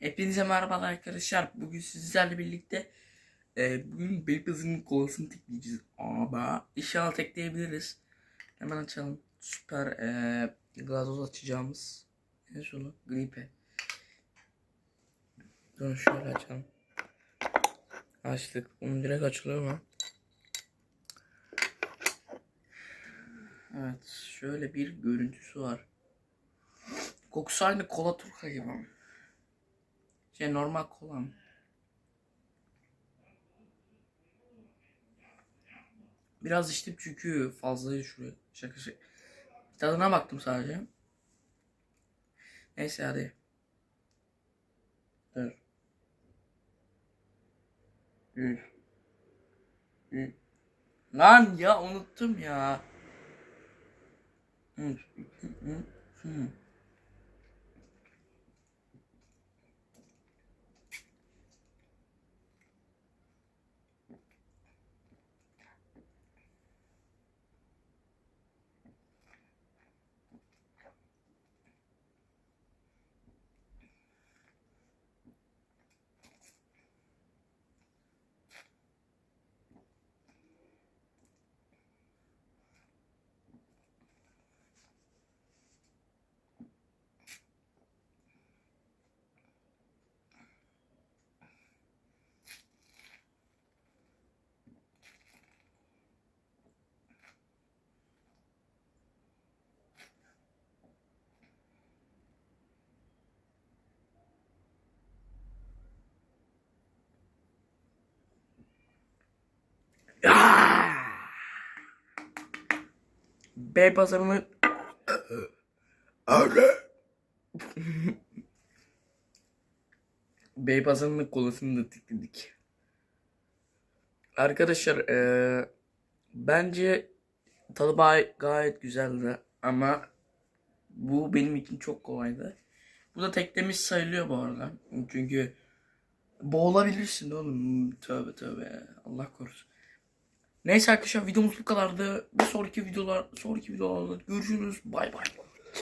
Hepinize merhabalar arkadaşlar. Bugün sizlerle birlikte e, bugün Beypazar'ın kolasını tekleyeceğiz. Ama inşallah tekleyebiliriz. Hemen açalım. Süper e, gazoz açacağımız. Ne sonu? Gripe. Durun şöyle açalım. Açtık. Bunu direkt açılıyor mu? Evet. Şöyle bir görüntüsü var. Kokusu aynı kola turka gibi ama. Şey normal kola? Biraz içtim çünkü fazla şuraya. Şaka şaka. Tadına baktım sadece. Neyse hadi. Dur. Üf. Üf. Lan ya unuttum ya. Hı, hı, hı, hı. Bey pazarını Bey pazarının kolasını da tıkladık. Arkadaşlar eee, bence tadı gayet güzeldi ama bu benim için çok kolaydı. Bu da teklemiş sayılıyor bu arada. Çünkü boğulabilirsin oğlum. Tövbe tövbe. Allah korusun. Neyse arkadaşlar videomuz bu kadardı. Bir sonraki videolar sonraki videolarda görüşürüz. Bay bay.